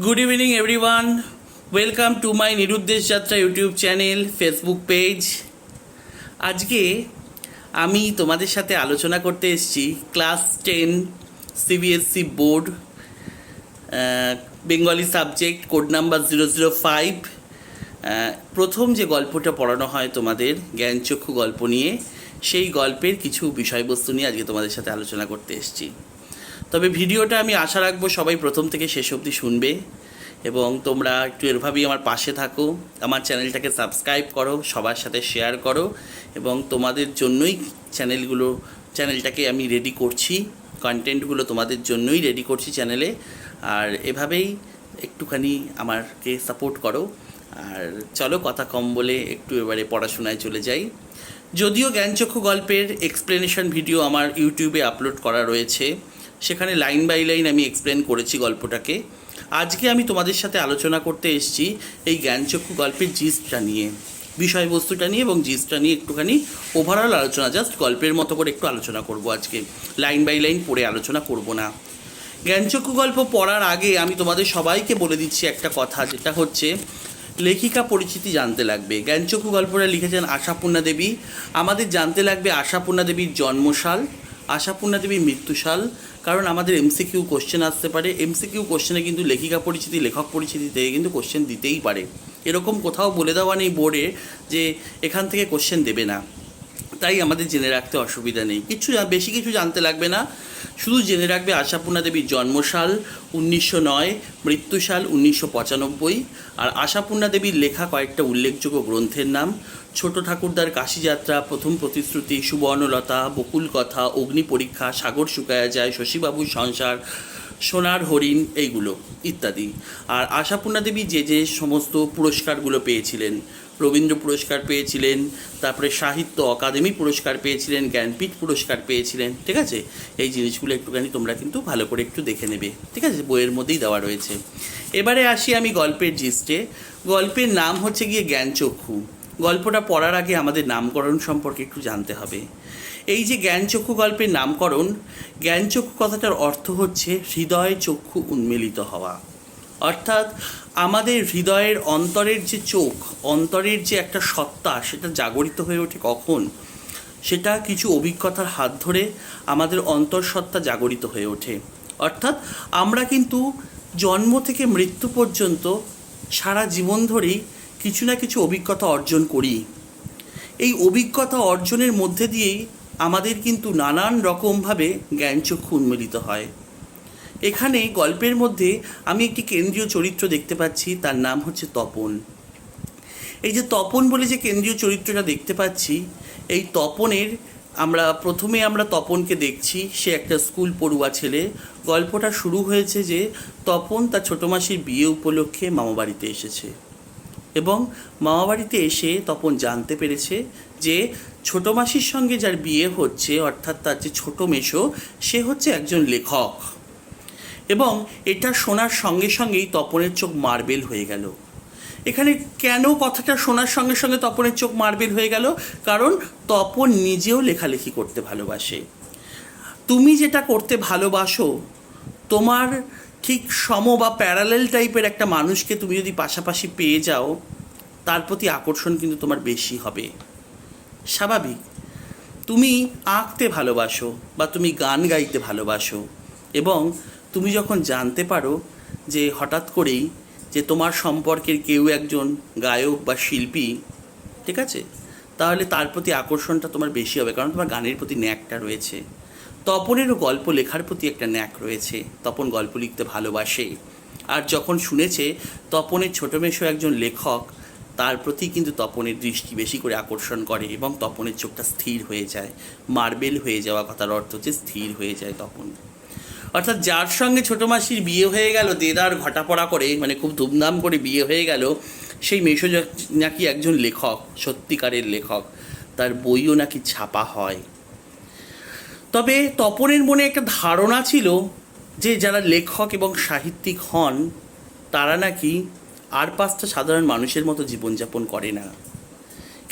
Good evening everyone welcome to my Niruddesh Jatra YouTube channel Facebook page আজকে আমি তোমাদের সাথে আলোচনা করতে এসেছি class ten CBSE board Bengali subject code number zero zero five প্রথম যে গল্পটা পড়ানো হয় তোমাদের, জ্ঞানচক্ষু গল্প নিয়ে, সেই গল্পের কিছু বিষয়বস্তু নিয়ে আজকে তোমাদের সাথে আলোচনা করতে এসেছি। তবে ভিডিওটা আমি আশা রাখব সবাই প্রথম থেকে শেষ অবধি শুনবে এবং তোমরা একটু এরভাবেই আমার পাশে থাকো, আমার চ্যানেলটাকে সাবস্ক্রাইব করো, সবার সাথে শেয়ার করো এবং তোমাদের জন্যই চ্যানেলগুলো, চ্যানেলটাকে আমি রেডি করছি কন্টেন্টগুলো তোমাদের জন্যই রেডি করছি চ্যানেলে। আর এভাবেই একটুখানি আমাকে সাপোর্ট করো। আর চলো কথা কম বলে একটু এবারে পড়াশোনায় চলে যাই। যদিও জ্ঞানচক্ষু গল্পের এক্সপ্লেনেশন ভিডিও আমার ইউটিউবে আপলোড করা রয়েছে। সেখানে লাইন বাই লাইন আমি এক্সপ্লেন করেছি গল্পটাকে। আজকে আমি তোমাদের সাথে আলোচনা করতে এসেছি এই জ্ঞানচক্ষু গল্পের জিস্টটা নিয়ে, বিষয়বস্তুটা নিয়ে এবং জিস্টটা নিয়ে একটুখানি ওভারঅল আলোচনা জাস্ট গল্পের মতো করে একটু আলোচনা করব আজকে। লাইন বাই লাইন পড়ে আলোচনা করব না। জ্ঞানচক্ষু গল্প পড়ার আগে আমি তোমাদের সবাইকে বলে দিচ্ছি একটা কথা, যেটা হচ্ছে লেখিকা পরিচিতি জানতে লাগবে। জ্ঞানচক্ষু গল্পটা লিখেছেন আশাপূর্ণা দেবী। আমাদের জানতে লাগবে আশাপূর্ণা দেবীর জন্মসাল। আশাপূর্ণা দেবীর মৃত্যুশাল, কারণ আমাদের এমসিকিউ কোশ্চেন আসতে পারে। এমসিকিউ কোশ্চেনে কিন্তু লেখিকা পরিচিতি, লেখক পরিচিতি থেকে কিন্তু কোশ্চেন দিতেই পারে। এরকম কোথাও বলে দেওয়া নেই বোর্ডে যে এখান থেকে কোশ্চেন দেবে না। তাই আমাদের জেনে রাখতে অসুবিধা নেই। কিছু বেশি কিছু জানতে লাগবে না। শুধু জেনে রাখবে আশাপূর্ণা দেবীর জন্মসাল উনিশশো নয়, মৃত্যুসাল উনিশশো পঁচানব্বই আর আশাপূর্ণা দেবীর লেখা কয়েকটা উল্লেখযোগ্য গ্রন্থের নাম। ছোট ঠাকুরদার কাশীযাত্রা প্রথম প্রতিশ্রুতি, সুবর্ণলতা, বকুল কথা, অগ্নি পরীক্ষা, সাগর শুকায়া যায়, শশীবাবুর সংসার, সোনার হরিণ এইগুলো ইত্যাদি। আর আশাপূর্ণা দেবী যে যে সমস্ত পুরস্কারগুলো পেয়েছিলেন রবীন্দ্র পুরস্কার পেয়েছিলেন, তারপরে সাহিত্য অকাদেমি পুরস্কার পেয়েছিলেন, জ্ঞানপীঠ পুরস্কার পেয়েছিলেন, ঠিক আছে? এই জিনিসগুলো একটুখানি তোমরা কিন্তু ভালো করে একটু দেখে নেবে, ঠিক আছে? বইয়ের মধ্যেই দেওয়া রয়েছে। এবারে আসি আমি গল্পের জিস্টে গল্পের নাম হচ্ছে গিয়ে জ্ঞানচক্ষু। গল্পটা পড়ার আগে আমাদের নামকরণ সম্পর্কে একটু জানতে হবে। এই যে জ্ঞানচক্ষু গল্পের নামকরণ, জ্ঞানচক্ষু কথাটার অর্থ হচ্ছে হৃদয় চক্ষু উন্মিলিত হওয়া। অর্থাৎ আমাদের হৃদয়ের অন্তরের যে চোখ, অন্তরের যে একটা সত্তা, সেটা জাগরিত হয়ে ওঠে কখন? সেটা কিছু অভিজ্ঞতার হাত ধরে আমাদের অন্তঃসত্ত্বা জাগরিত হয়ে ওঠে। অর্থাৎ আমরা কিন্তু জন্ম থেকে মৃত্যু পর্যন্ত সারা জীবন ধরেই কিছু না কিছু অভিজ্ঞতা অর্জন করি। এই অভিজ্ঞতা অর্জনের মধ্যে দিয়েই আমাদের কিন্তু নানান রকমভাবে জ্ঞানচক্ষু উন্মিলিত হয়। এখানে গল্পের মধ্যে আমি একটি কেন্দ্রীয় চরিত্র দেখতে পাচ্ছি, তার নাম হচ্ছে তপন। এই যে তপন বলে যে কেন্দ্রীয় চরিত্রটা দেখতে পাচ্ছি, এই তপনের আমরা প্রথমে আমরা তপনকে দেখছি, সে একটা স্কুল পড়ুয়া ছেলে। গল্পটা শুরু হয়েছে যে তপন তার ছোটো মাসির বিয়ে উপলক্ষে মামাবাড়িতে এসেছে এবং মামাবাড়িতে এসে তপন জানতে পেরেছে যে ছোটো মাসির সঙ্গে যার বিয়ে হচ্ছে, অর্থাৎ তার যে ছোটো মেশো সে হচ্ছে একজন লেখক। এবং এটা শোনার সঙ্গে সঙ্গেই তপনের চোখ মার্বেল হয়ে গেল। এখানে কেন কথাটা শোনার সঙ্গে সঙ্গে তপনের চোখ মার্বেল হয়ে গেল? কারণ তপন নিজেও লেখালেখি করতে ভালোবাসে। তুমি যেটা করতে ভালোবাসো, তোমার ঠিক সম বা প্যারালেল টাইপের একটা মানুষকে তুমি যদি পাশাপাশি পেয়ে যাও, তার প্রতি আকর্ষণ কিন্তু তোমার বেশি হবে। স্বাভাবিক। তুমি আঁকতে ভালোবাসো বা তুমি গান গাইতে ভালোবাসো এবং তুমি যখন জানতে পারো যে হঠাৎ করেই যে তোমার সম্পর্কের কেউ একজন গায়ক বা শিল্পী, ঠিক আছে? তাহলে তার প্রতি আকর্ষণটা তোমার বেশি হবে, কারণ তোমার গানের প্রতি ন্যাকটা রয়েছে। তপনেরও গল্প লেখার প্রতি একটা ন্যাক রয়েছে, তপন গল্প লিখতে ভালোবাসে। আর যখন শুনেছে তপনের ছোটো মেশো একজন লেখক, তার প্রতি কিন্তু তপনের দৃষ্টি বেশি করে আকর্ষণ করে এবং তপনের চোখটা স্থির হয়ে যায়, মার্বেল হয়ে যাওয়া কথার অর্থ হচ্ছে স্থির হয়ে যায় তপন। অর্থাৎ যার সঙ্গে ছোটো মাসির বিয়ে হয়ে গেল, দেদার ঘটাপড়া করে মানে খুব ধুমধাম করে বিয়ে হয়ে গেল, সেই মেশো নাকি একজন লেখক, সত্যিকারের লেখক। তার বইও নাকি ছাপা হয়। তবে তপনের মনে একটা ধারণা ছিল যে যারা লেখক এবং সাহিত্যিক হন, তারা নাকি আর পাঁচটা সাধারণ মানুষের মতো জীবনযাপন করে না।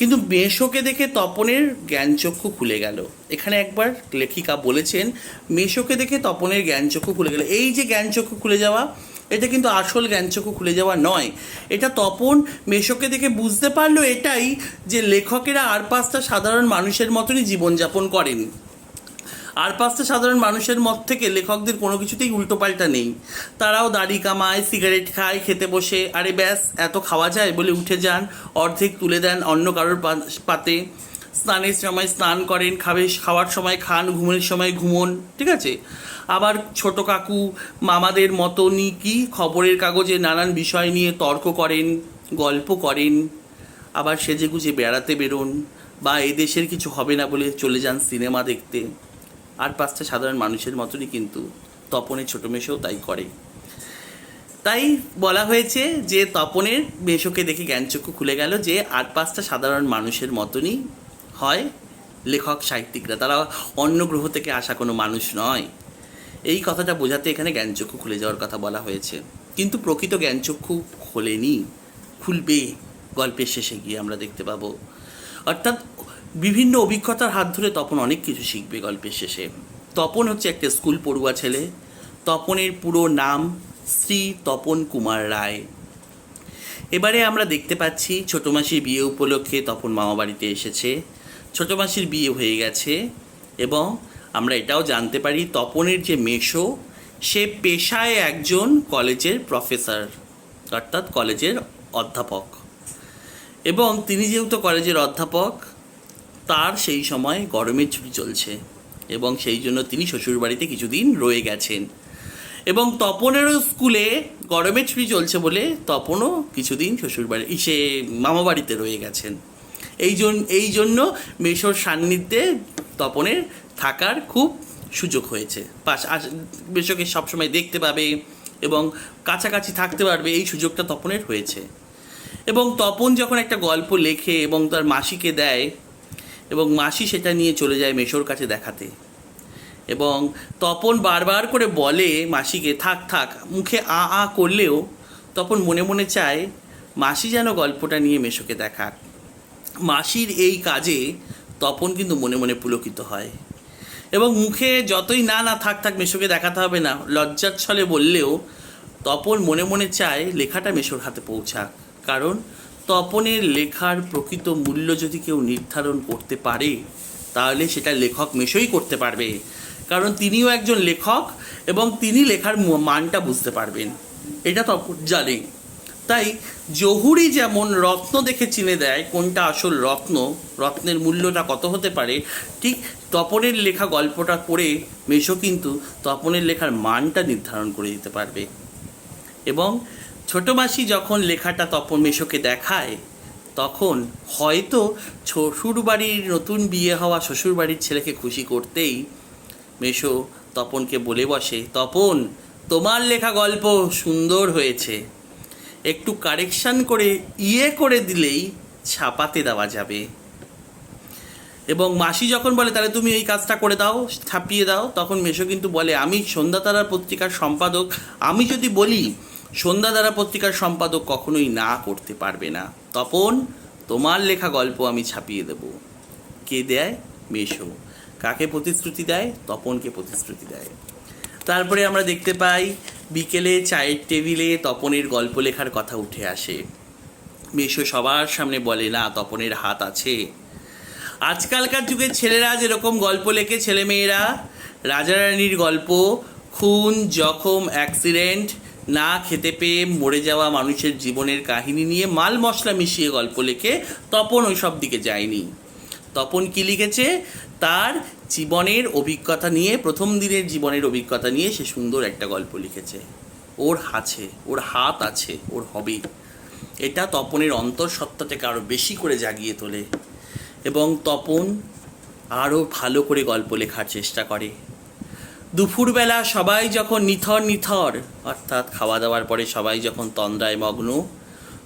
কিন্তু মেশোকে দেখে তপনের জ্ঞানচক্ষু খুলে গেল। এখানে একবার লেখিকা বলেছেন, মেশোকে দেখে তপনের জ্ঞানচক্ষু খুলে গেল। এই যে জ্ঞানচক্ষু খুলে যাওয়া, এটা কিন্তু আসল জ্ঞানচক্ষু খুলে যাওয়া নয়। এটা তপন মেশোকে দেখে বুঝতে পারল এটাই যে লেখকেরা আর পাঁচটা সাধারণ মানুষের মতনই জীবনযাপন করেন। আর পাঁচটা সাধারণ মানুষের মত থেকে লেখকদের কোনো কিছুতেই উল্টোপাল্টা নেই। তারাও দাড়ি কামায়, সিগারেট খায়, খেতে বসে। আরে ব্যাস, এত খাওয়া যায় বলে উঠে যান, অর্ধেক তুলে দেন অন্য কারোর পাতে। স্নানের সময় স্নান করেন, খাবে খাওয়ার সময় খান ঘুমের সময় ঘুমন, ঠিক আছে? আবার ছোট কাকু, মামাদের মতনই কি খবরের কাগজে নানান বিষয় নিয়ে তর্ক করেন, গল্প করেন। আবার সেজে গুজে বেড়াতে বেরোন। বা এই দেশের কিছু হবে না বলে চলে যান সিনেমা দেখতে। আর পাঁচটা সাধারণ মানুষের মতনই কিন্তু তপনের ছোট মেশোও তাই করে। তাই বলা হয়েছে যে তপনের মেশোকে দেখে জ্ঞানচক্ষু খুলে গেল যে আর পাঁচটা সাধারণ মানুষের মতনই হয় লেখক, সাহিত্যিকরা। তারা অন্য গ্রহ থেকে আসা কোনো মানুষ নয়। এই কথাটা বোঝাতে এখানে জ্ঞানচক্ষু খুলে যাওয়ার কথা বলা হয়েছে। কিন্তু প্রকৃত জ্ঞানচক্ষু খোলেনি। খুলবে, গল্পের শেষে গিয়ে আমরা দেখতে পাবো। অর্থাৎ বিভিন্ন অভিজ্ঞতার হাত ধরে তপন অনেক কিছু শিখবে গল্পের শেষে। তপন হচ্ছে একটা স্কুল পড়ুয়া ছেলে। তপনের পুরো নাম শ্রী তপন কুমার রায়। এবারে আমরা দেখতে পাচ্ছি ছোট মাসির বিয়ে উপলক্ষে তপন মামা বাড়িতে এসেছে। ছোট মাসির বিয়ে হয়ে গেছে এবং আমরা এটাও জানতে পারি তপনের যে মেশো, সে পেশায় একজন কলেজের প্রফেসর, অর্থাৎ কলেজের অধ্যাপক। এবং তিনি যেহেতু কলেজের অধ্যাপক তার সেই সময় গরমের ছুটি চলছে এবং সেই জন্য তিনি শ্বশুরবাড়িতে কিছুদিন রয়ে গেছেন। এবং তপনেরও স্কুলে গরমের ছুটি চলছে বলে তপনও কিছুদিন শ্বশুরবাড়ি সে মামা বাড়িতে রয়ে গেছেন। এই জন্য এই জন্য মেশোর সান্নিধ্যে তপনের থাকার খুব সুযোগ হয়েছে। পাশ মেশোকে সবসময় দেখতে পাবে এবং কাছাকাছি থাকতে পারবে, এই সুযোগটা তপনের হয়েছে। এবং তপন যখন একটা গল্প লেখে এবং তার মাসিকে দেয় এবং মাসি সেটা নিয়ে চলে যায় মেশোর কাছে দেখাতে। এবং তপন বারবার করে বলে মাসিকে, থাক থাক, মুখে আ আ করলেও তপন মনে মনে চায় মাসি যেন গল্পটা নিয়ে মেশোকে দেখাক। মাসির এই কাজে তপন কিন্তু মনে মনে পুলকিত হয়। এবং মুখে যতই, না না, থাক থাক, মেশোকে দেখাতে হবে না। লজ্জার ছলে বললেও তপন মনে মনে চায় লেখাটা মেশোর হাতে পৌঁছাক। কারণ তপনের লেখার প্রকৃত মূল্য যদি কেউ নির্ধারণ করতে পারে, তাহলে সেটা লেখক মেশোই করতে পারবে। কারণ তিনিও একজন লেখক এবং তিনি লেখার মানটা বুঝতে পারবেন। এটা তপন জানে। তাই জহুরি যেমন রত্ন দেখে চিনে দেয়, কোনটা আসল রত্ন, রত্নের মূল্যটা কত হতে পারে, ঠিক তপনের লেখা গল্পটা পড়ে মেশো কিন্তু তপনের লেখার মানটা নির্ধারণ করে দিতে পারবে। এবং ছোট মাসি যখন লেখাটা তপন মেশোকে দেখায়, তখন হয়তো শ্বশুর বাড়ির নতুন বিয়ে হওয়া শ্বশুর বাড়ির ছেলেকে খুশি করতেই মেশো তপনকে বলে বসে, তপন, তোমার লেখা গল্প সুন্দর হয়েছে। একটু কারেকশান করে ইয়ে করে দিলেই ছাপাতে দেওয়া যাবে। এবং মাসি যখন বলে, তাহলে তুমি এই কাজটা করে দাও, ছাপিয়ে দাও, তখন মেশো কিন্তু বলে, আমি সন্ধ্যাতারার পত্রিকার সম্পাদক, আমি যদি বলি সন্ধ্যাতারা পত্রিকার সম্পাদক কখনোই না করতে পারবে না। তপন, তোমার লেখা গল্প আমি ছাপিয়ে দেব। কে দেয়? মেশো। কাকে প্রতিশ্রুতি দেয়? তপনকে প্রতিশ্রুতি দেয়। তারপরে আমরা দেখতে পাই, বিকেলে চায়ের টেবিলে তপনের গল্প লেখার কথা উঠে আসে। মেশো সবার সামনে বলে, না, তপনের হাত আছে। আজকালকার যুগের ছেলেরা যেরকম গল্প লেখে ছেলেমেয়েরা, রাজারানীর গল্প, খুন, জখম, অ্যাক্সিডেন্ট না খেতে পেয়ে মরে যাওয়া মানুষের জীবনের কাহিনী নিয়ে মাল মশলা মিশিয়ে গল্প লেখে তপন ওই সব দিকে যায়নি। তপন কি লিখেছে? তার জীবনের অভিজ্ঞতা নিয়ে, প্রথম দিনের জীবনের অভিজ্ঞতা নিয়ে সে সুন্দর একটা গল্প লিখেছে। ওর আছে, ওর হাত আছে, ওর হবে। এটা তপনের অন্তঃসত্ত্বাটাকে আরও বেশি করে জাগিয়ে তোলে এবং তপন আরও ভালো করে গল্প লেখার চেষ্টা করে। দুপুরবেলা সবাই যখন নিথর নিথর, অর্থাৎ খাওয়া দাওয়ার পরে সবাই যখন তন্দ্রায় মগ্ন,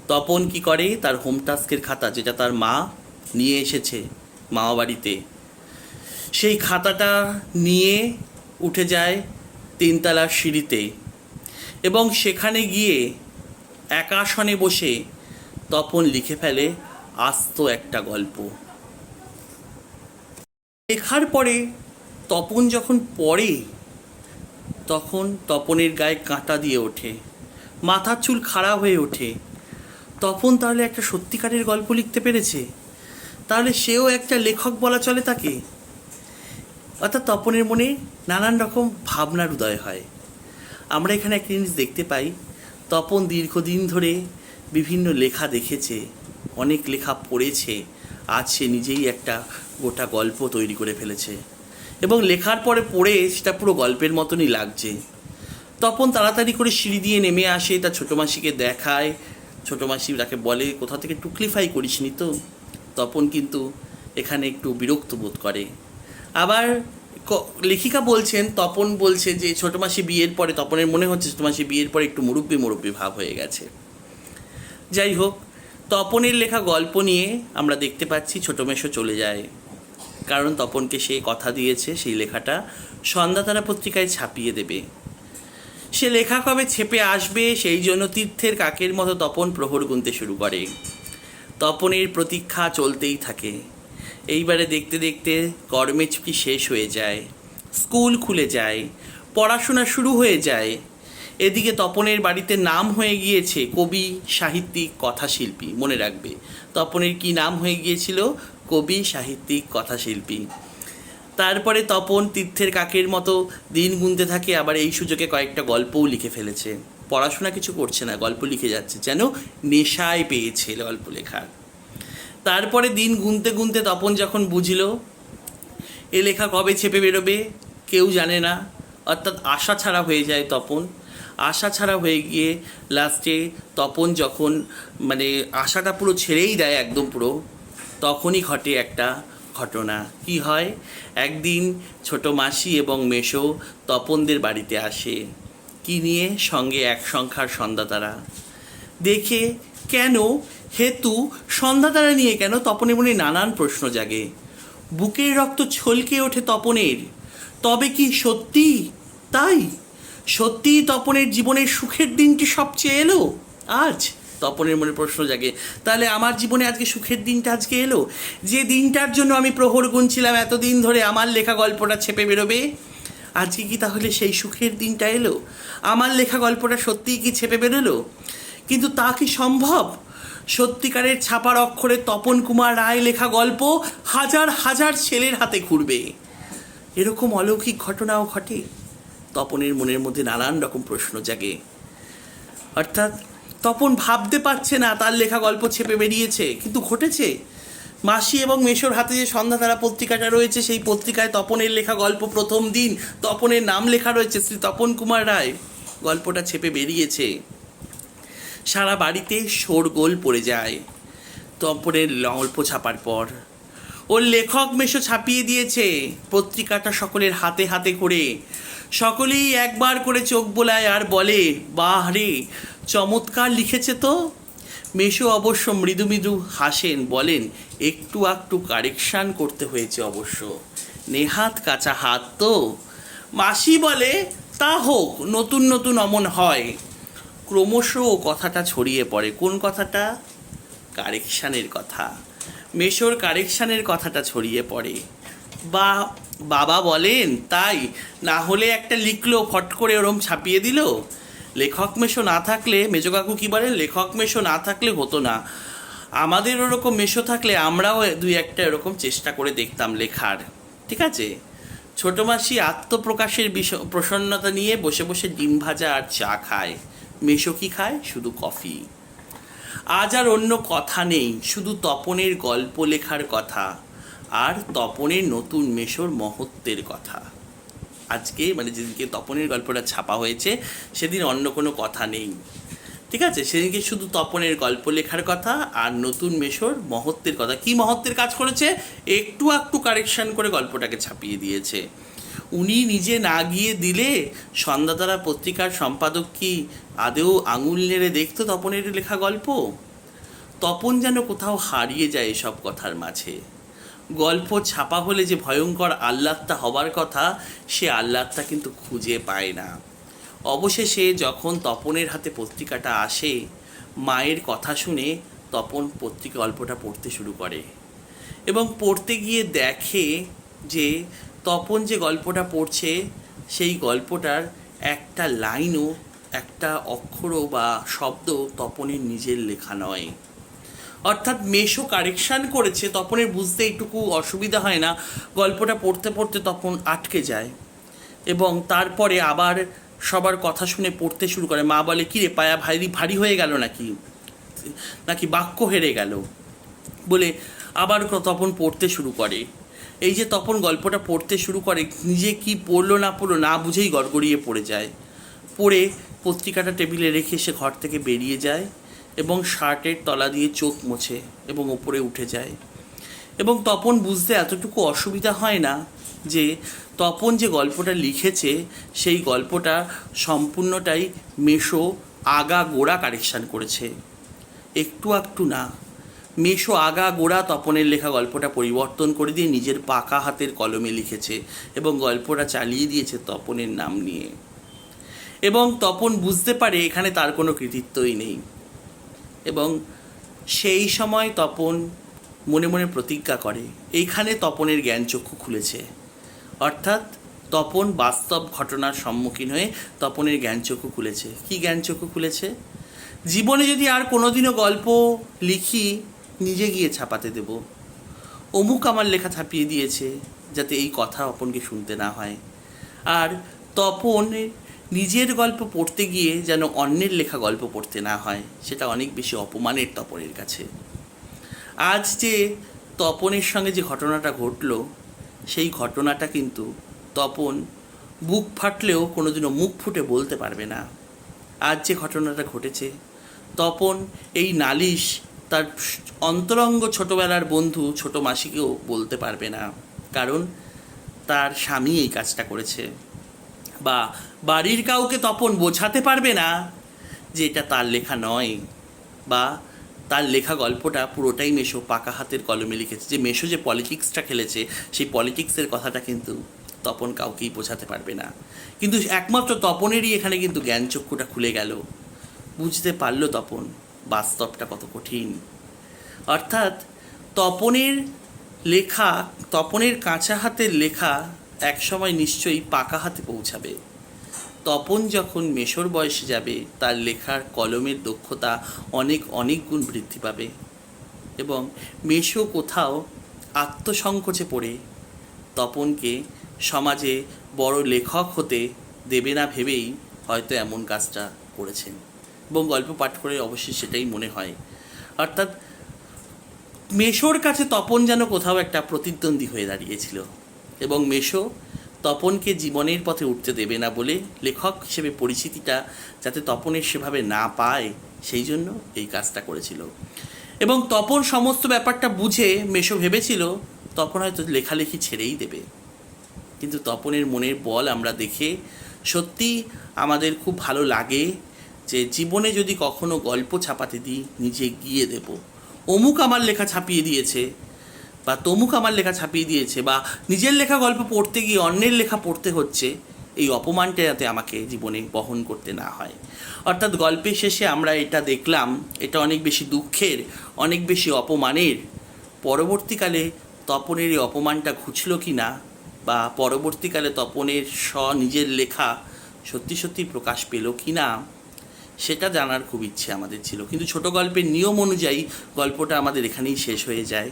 তপন কি করে? তার হোম টাস্কের খাতা, যেটা তার মা নিয়ে এসেছে মামা বাড়িতে। সেই খাতাটা নিয়ে উঠে যায় তিনতলার সিঁড়িতে এবং সেখানে গিয়ে এক আসনে বসে তপন লিখে ফেলে আস্ত একটা গল্প। লেখার পরে তপন যখন পড়ে তখন তপনের গায়ে কাঁটা দিয়ে ওঠে। মাথার চুল খাড়া হয়ে ওঠে। তপন তাহলে একটা সত্যিকারের গল্প লিখতে পেরেছে? তাহলে সেও একটা লেখক বলা চলে তাকে? অর্থাৎ তপনের মনে নানান রকম ভাবনার উদয় হয়। আমরা এখানে একটা জিনিস দেখতে পাই, তপন দীর্ঘদিন ধরে বিভিন্ন লেখা দেখেছে, অনেক লেখা পড়েছে, আজ সে নিজেই একটা গোটা গল্প তৈরি করে ফেলেছে। এবং লেখার পরে পড়ে সেটা পুরো গল্পের মতনই লাগছে। তপন তাড়াতাড়ি করে সিঁড়ি দিয়ে নেমে আসে তার ছোটো মাসিকে দেখায়। ছোটো মাসি তাকে বলে, কোথা থেকে টুকলিফাই করিসনি তো? তপন কিন্তু এখানে একটু বিরক্ত বোধ করে। আবার লেখিকা বলছেন, তপন বলছে যে, ছোটো মাসি বিয়ের পরে, তপনের মনে হচ্ছে, ছোটো মাসি বিয়ের পরে একটু মুরব্বি মুরব্বি ভাব হয়ে গেছে। যাই হোক, তপনের লেখা গল্প নিয়ে আমরা দেখতে পাচ্ছি, ছোটো মেশো চলে যায়। কারণ তপনকে সে কথা দিয়েছে, সেই লেখাটা সন্ধ্যাতারা পত্রিকায় ছাপিয়ে দেবে। সে লেখা কবে ছেপে আসবে, সেই জন্য তীর্থের কাকের মতো তপন প্রহর গুনতে শুরু করে। তপনের প্রতীক্ষা চলতেই থাকে। এইবারে দেখতে দেখতে কর্মে ছুটি শেষ হয়ে যায়, স্কুল খুলে যায়, পড়াশোনা শুরু হয়ে যায়। এদিকে তপনের বাড়িতে নাম হয়ে গিয়েছে কবি, সাহিত্যিক, কথাশিল্পী, মনে রাখবে। তপনের কি নাম হয়ে গিয়েছিল? কবি, সাহিত্যিক, কথাশিল্পী। তারপরে তপন তীর্থের কাকের মতো দিন গুনতে থাকে, আবার এই সুযোগে কয়েকটা গল্পও লিখে ফেলেছে। পড়াশোনা কিছু করছে না, গল্প লিখে যাচ্ছে, যেন নেশায় পেয়েছে গল্প লেখার তারপরে দিন গুনতে গুনতে তপন যখন বুঝল, এ লেখা কবে ছেপে বেরোবে? কেউ জানে না। অর্থাৎ আশা ছাড়া হয়ে যায় তপন। আশা ছাড়া হয়ে গিয়ে লাস্টে তপন যখন মানে আশাটা পুরো ছেড়েই দেয় একদম পুরো তখনই ঘটে একটা ঘটনা। কি হয়? একদিন ছোট মাসি এবং মেশো তপনদের বাড়িতে আসে। কি নিয়ে? সঙ্গে এক সংখ্যার সন্ধ্যাতারা। দেখে, কেন? হেতু, সন্ধ্যাতারা নিয়ে কেন তপনের মনে নানান প্রশ্ন জাগে। বুকের রক্ত ছলকে ওঠে তপনের। তবে কি সত্যি? তাই? সত্যিই তপনের জীবনের সুখের দিনটি সবচেয়ে এলো? আজ তপনের মনে প্রশ্ন জাগে, তাহলে আমার জীবনে আজকে সুখের দিনটা আজকে এলো? যে দিনটার জন্য আমি প্রহর গুনছিলাম এতদিন ধরে আমার লেখা গল্পটা ছেপে বেরোবে? আজকে কি তাহলে সেই সুখের দিনটা এলো? আমার লেখা গল্পটা সত্যিই কি ছেপে বেরোলো? কিন্তু তা কি সম্ভব? সত্যিকারের ছাপার অক্ষরে তপন কুমার রায় লেখা গল্প হাজার হাজার ছেলের হাতে ঘুরবে। এরকম অলৌকিক ঘটনাও ঘটে? তপনের মনের মধ্যে নানান রকম প্রশ্ন জাগে। অর্থাৎ তপন ভাবতে পারছে না তার লেখা গল্প ছেপে বেরিয়েছে। কিন্তু ঘটেছে। মাসি এবং মেশোর হাতে যে সন্ধ্যাধারা পত্রিকাটা রয়েছে, সেই পত্রিকায় তপনের লেখা গল্প প্রথম দিন। তপনের নাম লেখা রয়েছে শ্রী তপন কুমার রায়। গল্পটা ছেপে বেরিয়েছে। সারা বাড়িতে শোরগোল পড়ে যায়। তপনের গল্প ছাপার পর। ওর লেখক মেশো ছাপিয়ে দিয়েছে। পত্রিকাটা সকলের হাতে হাতে করে। সকলেই একবার করে চোখ বোলায় আর বলে, বাহ রে, চমৎকার লিখেছে তো। মেশো অবশ্য মৃদু মৃদু হাসেন, বলেন, একটু একটু কারেকশান করতে হয়েছে অবশ্য। নেহাত কাঁচা হাত তো। মাসি বলে, তা হোক, নতুন নতুন অমন হয়। ক্রমশ কথাটা ছড়িয়ে পড়ে। কোন কথাটা? কারেকশানের কথা। মেশোর কারেকশানের কথাটা ছড়িয়ে পড়ে। বা বাবা বলেন, তাই, না হলে একটা লিখলো, ফট করে ওরম ছাপিয়ে দিল? লেখক মেশো না থাকলে মেজো কাকু কী বলেন, লেখক মেশো না থাকলে হতো না। আমাদের ওরকম মেশো থাকলে আমরাও দুই একটা এরকম চেষ্টা করে দেখতাম লেখার, ঠিক আছে? ছোট মাসি আত্মপ্রকাশের বিষয় প্রসন্নতা নিয়ে বসে বসে ডিম ভাজা আর চা খায়। মেশো কি খায়? শুধু কফি। আজ আর অন্য কথা নেই, শুধু তপনের গল্প লেখার কথা। আর তপনের নতুন মেশোর মহত্বের কথা। আজকে মানে যেদিনকে তপনের গল্পটা ছাপা হয়েছে, সেদিন অন্য কোনো কথা নেই। ঠিক আছে? সেদিনকে শুধু তপনের গল্প লেখার কথা আর নতুন মেশোর মহত্বের কথা। কি মহত্বের কাজ করেছে? একটু একটু কারেকশন করে গল্পটাকে ছাপিয়ে দিয়েছে। উনি নিজে না গিয়ে দিলে সন্ধ্যাতারা পত্রিকার সম্পাদক কি আদেও আঙুল নেড়ে দেখতো তপনের লেখা গল্প? তপন যেন কোথাও হারিয়ে যায় এসব কথার মাঝে। গল্প ছাপা হলে যে ভয়ঙ্কর আহ্লাদটা হবার কথা, সে আহ্লাদটা কিন্তু খুঁজে পায় না। অবশেষে যখন তপনের হাতে পত্রিকাটা আসে, মায়ের কথা শুনে তপন পত্রিকা গল্পটা পড়তে শুরু করে এবং পড়তে গিয়ে দেখে যে তপন যে গল্পটা পড়ছে, সেই গল্পটার একটা লাইনও, একটা অক্ষরও বা শব্দ তপনের নিজের লেখা নয়। অর্থাৎ মেশো কারেকশান করেছে, তপনের বুঝতে একটুকু অসুবিধা হয় না। গল্পটা পড়তে পড়তে তপন আটকে যায় এবং তারপরে আবার সবার কথা শুনে পড়তে শুরু করে। মা বলে কি রে পায়া ভারী ভারী হয়ে গেল নাকি? নাকি বাক্য হেরে গেল? বলে আবার তপন পড়তে শুরু করে। এই যে তপন গল্পটা পড়তে শুরু করে, নিজে কি পড়ল না পড়ল না বুঝেই গড়গড়িয়ে পড়ে যায়। পড়ে পত্রিকাটা টেবিলে রেখে সে ঘর থেকে বেরিয়ে যায়। এবং শার্টের তলা দিয়ে চোখ মোছে এবং ওপরে উঠে যায়। এবং তপন বুঝতে এতটুকু অসুবিধা হয় না যে তপন যে গল্পটা লিখেছে, সেই গল্পটা সম্পূর্ণটাই মেশো আগা গোড়া কারেকশান করেছে। একটু একটু না, মেশো আগা গোড়া তপনের লেখা গল্পটা পরিবর্তন করে দিয়ে নিজের পাকা হাতের কলমে লিখেছে এবং গল্পটা চালিয়ে দিয়েছে তপনের নাম নিয়ে। এবং তপন বুঝতে পারে এখানে তার কোনো কৃতিত্বই নেই। এবং সেই সময় তপন মনে মনে প্রতিজ্ঞা করে, এইখানে তপনের জ্ঞানচক্ষু খুলেছে। অর্থাৎ তপন বাস্তব ঘটনার সম্মুখীন হয়ে তপনের জ্ঞানচক্ষু খুলেছে। কি জ্ঞানচক্ষু খুলেছে? জীবনে যদি আর কোনোদিনও গল্প লিখি, নিজে গিয়ে ছাপাতে দেব। অমুক আমার লেখা ছাপিয়ে দিয়েছে, যাতে এই কথা অপনকে শুনতে না হয়। আর তপন নিজের গল্প পড়তে গিয়ে যেন অন্যের লেখা গল্প পড়তে না হয়, সেটা অনেক বেশি অপমানের তপনের কাছে। আজ যে তপনের সঙ্গে যে ঘটনাটা ঘটলো, সেই ঘটনাটা কিন্তু তপন বুক ফাটলেও কোনোদিনও মুখ ফুটে বলতে পারবে না। আজ যে ঘটনাটা ঘটেছে, তপন এই নালিশ তার অন্তরঙ্গ ছোটবেলার বন্ধু ছোট মাসিকেও বলতে পারবে না, কারণ তার স্বামী এই কাজটা করেছে। বা বাড়ির কাউকে তপন বোঝাতে পারবে না যে এটা তার লেখা নয় বা তার লেখা গল্পটা পুরোটাই মেশো পাকা হাতের কলমে লিখেছে। যে মেশো যে পলিটিক্সটা খেলেছে, সেই পলিটিক্সের কথাটা কিন্তু তপন কাউকেই বোঝাতে পারবে না। কিন্তু একমাত্র তপনেরই এখানে কিন্তু জ্ঞানচক্ষুটা খুলে গেল। বুঝতে পারল তপন বাস্তবটা কত কঠিন। অর্থাৎ তপনের লেখা, তপনের কাঁচা হাতের লেখা একসময় নিশ্চয়ই পাকা হাতে পৌঁছাবে। তপন যখন মেশর বয়সে যাবে, তার লেখার কলমের দক্ষতা অনেক অনেক গুণ বৃদ্ধি পাবে। এবং মেশো কোথাও আত্মসংকোচে পড়ে। তপনকে সমাজে বড় লেখক হতে দেবে না ভেবেই হয়তো এমন কাজটা করেছেন। এবং গল্প পাঠ করে অবশ্যই সেটাই মনে হয়। অর্থাৎ মেশোর কাছে তপন যেন কোথাও একটা প্রতিদ্বন্দ্বী হয়ে দাঁড়িয়েছিল। এবং মেশো তপনকে জীবনের পথে উঠতে দেবে না বলে লেখক হিসেবে পরিচিতিটা যাতে তপনের সেভাবে না পায়, সেই জন্য এই কাজটা করেছিল। এবং তপন সমস্ত ব্যাপারটা বুঝে মেশো ভেবেছিল, তপন হয়তো লেখালেখি ছেড়েই দেবে। কিন্তু তপনের মনের বল আমরা দেখে সত্যি আমাদের খুব ভালো লাগে যে জীবনে যদি কখনো গল্প ছাপাতে দিই, নিজে গিয়ে দেব। অমুক আমার লেখা ছাপিয়ে দিয়েছে বা তমুক আমার লেখা ছাপিয়ে দিয়েছে বা নিজের লেখা গল্প পড়তে গিয়ে অন্যের লেখা পড়তে হচ্ছে, এই অপমানটা যাতে আমাকে জীবনে বহন করতে না হয়। অর্থাৎ গল্পের শেষে আমরা এটা দেখলাম, এটা অনেক বেশি দুঃখের, অনেক বেশি অপমানের। পরবর্তীকালে তপনের এই অপমানটা ঘুচল কি না বা পরবর্তীকালে তপনের স্ব নিজের লেখা সত্যি সত্যি প্রকাশ পেল কি না সেটা জানার খুব ইচ্ছে আমাদের ছিল। কিন্তু ছোট গল্পের নিয়ম অনুযায়ী গল্পটা আমাদের এখানেই শেষ হয়ে যায়।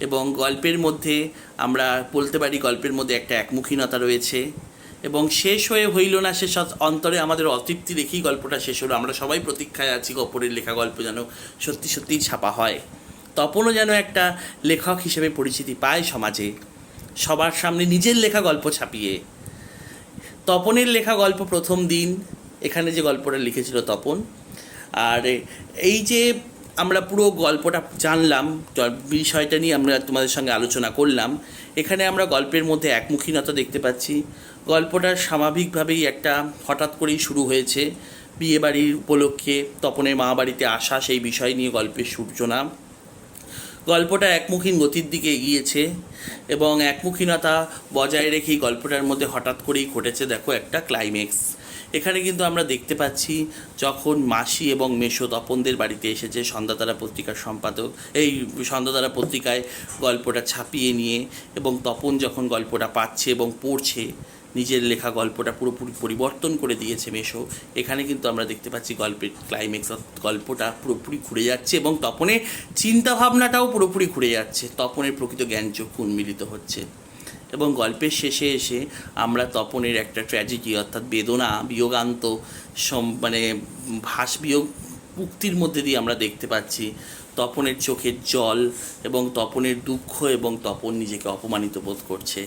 এবং গল্পের মধ্যে আমরা বলতে পারি গল্পের মধ্যে একটা একমুখীনতা রয়েছে। এবং শেষ হয়ে হইল না, সে অন্তরে আমাদের অতৃপ্তি দেখেই গল্পটা শেষ হলো। আমরা সবাই প্রতীক্ষায় আছি গপরের লেখা গল্প যেন সত্যি সত্যিই ছাপা হয়। তপনও যেন একটা লেখক হিসেবে পরিচিতি পায় সমাজে। সবার সামনে নিজের লেখা গল্প ছাপিয়ে। তপনের লেখা গল্প প্রথম দিন, এখানে যে গল্পটা লিখেছিল তপন, আর এই যে আমরা পুরো গল্পটা জানলাম বিষয়টা নিয়ে আমরা তোমাদের সঙ্গে আলোচনা করলাম। এখানে আমরা গল্পের মধ্যে একমুখীনতা দেখতে পাচ্ছি। গল্পটা স্বাভাবিকভাবেই একটা হঠাৎ করেই শুরু হয়েছে। বিয়েবাড়ির উপলক্ষে তপনের মা বাড়িতে আসা সেই বিষয় নিয়ে গল্পের সূচনা। গল্পটা একমুখীন গতির দিকে এগিয়েছে এবং একমুখীনতা বজায় রেখেই গল্পটার মধ্যে হঠাৎ করেই ঘটেছে, দেখো, একটা ক্লাইম্যাক্স এখানে কিন্তু আমরা দেখতে পাচ্ছি যখন মাসি এবং মেশো তপনদের বাড়িতে এসেছে সন্ধ্যাতারা পত্রিকার সম্পাদক, এই সন্ধ্যাতারা পত্রিকায় গল্পটা ছাপিয়ে নিয়ে এবং তপন যখন গল্পটা পাচ্ছে এবং পড়ছে, নিজের লেখা গল্পটা পুরোপুরি পরিবর্তন করে দিয়েছে মেশো, এখানে কিন্তু আমরা দেখতে পাচ্ছি গল্পের ক্লাইম্যাক্স গল্পটা পুরোপুরি ঘুরে যাচ্ছে এবং তপনের চিন্তাভাবনাটাও পুরোপুরি ঘুরে যাচ্ছে। তপনের প্রকৃত জ্ঞানচক্ষু উন্মিলিত হচ্ছে। এবং গল্পের শেষে এসে আমরা তপনের একটা ট্র্যাজেডি অর্থাৎ বেদনা, বিয়োগান্ত সম মানে ভাস বিয়োগ উক্তির মধ্যে দিয়ে আমরা দেখতে পাচ্ছি তপনের চোখের জল এবং তপনের দুঃখ এবং তপন নিজেকে অপমানিত বোধ করছে।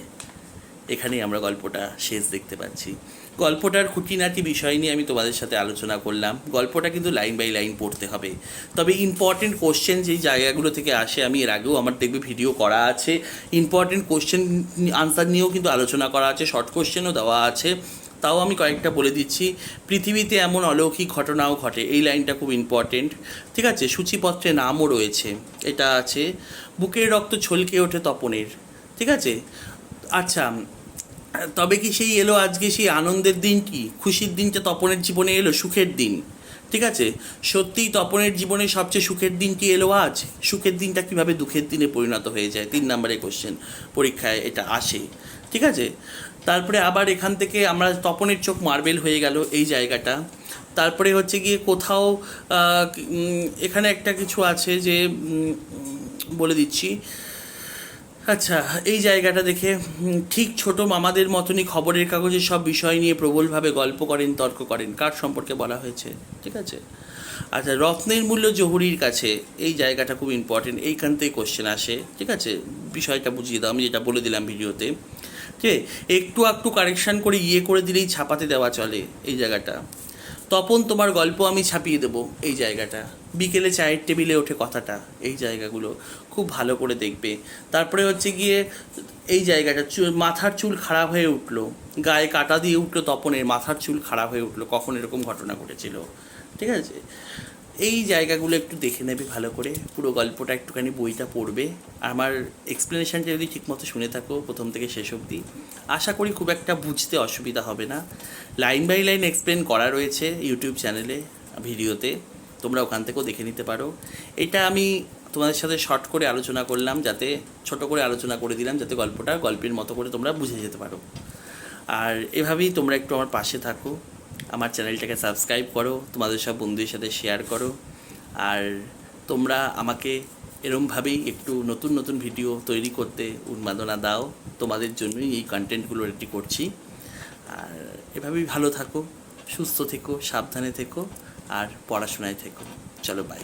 এখানেই আমরা গল্পটা শেষ দেখতে পাচ্ছি। গল্পটার খুঁটিনাটি বিষয় নিয়ে আমি তোমাদের সাথে আলোচনা করলাম। গল্পটা কিন্তু লাইন বাই লাইন পড়তে হবে। তবে ইম্পর্টেন্ট কোশ্চেন যেই জায়গাগুলো থেকে আসে, আমি এর আগেও আমার দেখবে ভিডিও করা আছে। ইম্পর্টেন্ট কোশ্চেন আনসার নিয়েও কিন্তু আলোচনা করা আছে শর্ট কোশ্চেনও দেওয়া আছে। তাও আমি কয়েকটা বলে দিচ্ছি। পৃথিবীতে এমন অলৌকিক ঘটনাও ঘটে। এই লাইনটা খুব ইম্পর্টেন্ট ঠিক আছে? সূচিপত্রে নামও রয়েছে। এটা আছে, বুকের রক্ত ছলকে ওঠে তপনের। ঠিক আছে? আচ্ছা তবে কি সেই এলো আজকে সেই আনন্দের দিন কি? খুশির দিনটা তপনের জীবনে এলো, সুখের দিন। ঠিক আছে? সত্যিই তপনের জীবনে সবচেয়ে সুখের দিন কি এলো আজ? সুখের দিনটা কীভাবে দুঃখের দিনে পরিণত হয়ে যায়? তিন নম্বরের কোশ্চেন পরীক্ষায় এটা আসে। ঠিক আছে? তারপরে আবার এখান থেকে আমরা তপনের চোখ মার্বেল হয়ে গেল এই জায়গাটা। তারপরে হচ্ছে গিয়ে কোথাও এখানে একটা কিছু আছে যে বলে দিচ্ছি। আচ্ছা এই জায়গাটা দেখে ঠিক ছোট মামাদের মতনই খবরের কাগজে সব বিষয় নিয়ে প্রবলভাবে গল্প করেন, তর্ক করেন। কার সম্পর্কে বলা হয়েছে? ঠিক আছে? আচ্ছা রত্নের মূল্য জহুরির কাছে, এই জায়গাটা খুব ইম্পর্টেন্ট এইখান থেকে কোশ্চেন আসে। ঠিক আছে? বিষয়টা বুঝিয়ে দাও। আমি যেটা বলে দিলাম ভিডিওতে। ঠিক একটু একটু কারেকশান করে ইয়ে করে দিলেই ছাপাতে দেওয়া চলে এই জায়গাটা। তপন, তোমার গল্প আমি ছাপিয়ে দেবো এই জায়গাটা। বিকেলে চায়ের টেবিলে ওঠে কথাটা, এই জায়গাগুলো খুব ভালো করে দেখবে। তারপরে হচ্ছে গিয়ে এই জায়গাটা চুল মাথার চুল খারাপ হয়ে উঠল, গায়ে কাটা দিয়ে উঠল তপনের, মাথার চুল খারাপ হয়ে উঠল, কখন এরকম ঘটনা ঘটেছিল, ঠিক আছে? এই জায়গাগুলো একটু দেখে নেবে ভালো করে, পুরো গল্পটা একটুখানি বইটা পড়বে। আমার এক্সপ্লেনেশনটা যদি ঠিকমতো শুনে থাকো, প্রথম থেকে শেষ অবধি। আশা করি খুব একটা বুঝতে অসুবিধা হবে না। লাইন বাই লাইন এক্সপ্লেন করা রয়েছে ইউটিউব চ্যানেলে, ভিডিওতে। তোমরা ওখান থেকেও দেখে নিতে পারো। এটা আমি তোমাদের সাথে শর্ট করে আলোচনা করলাম, যাতে ছোট করে আলোচনা করে দিলাম, যাতে গল্পটা গল্পের মতো করে তোমরা বুঝে যেতে পারো। আর এভাবেই তোমরা একটু আমার পাশে থাকো। আমার চ্যানেলটাকে সাবস্ক্রাইব করো, তোমাদের সব বন্ধুদের সাথে শেয়ার করো। আর তোমরা আমাকে এরমভাবেই একটু নতুন নতুন ভিডিও তৈরি করতে উন্মাদনা দাও। তোমাদের জন্যই এই কন্টেন্টগুলো রেডি করছি। আর এভাবেই ভালো থাকো, সুস্থ থেকো, সাবধানে থেকো। আর পড়াশোনায় থেকো। চলো বাই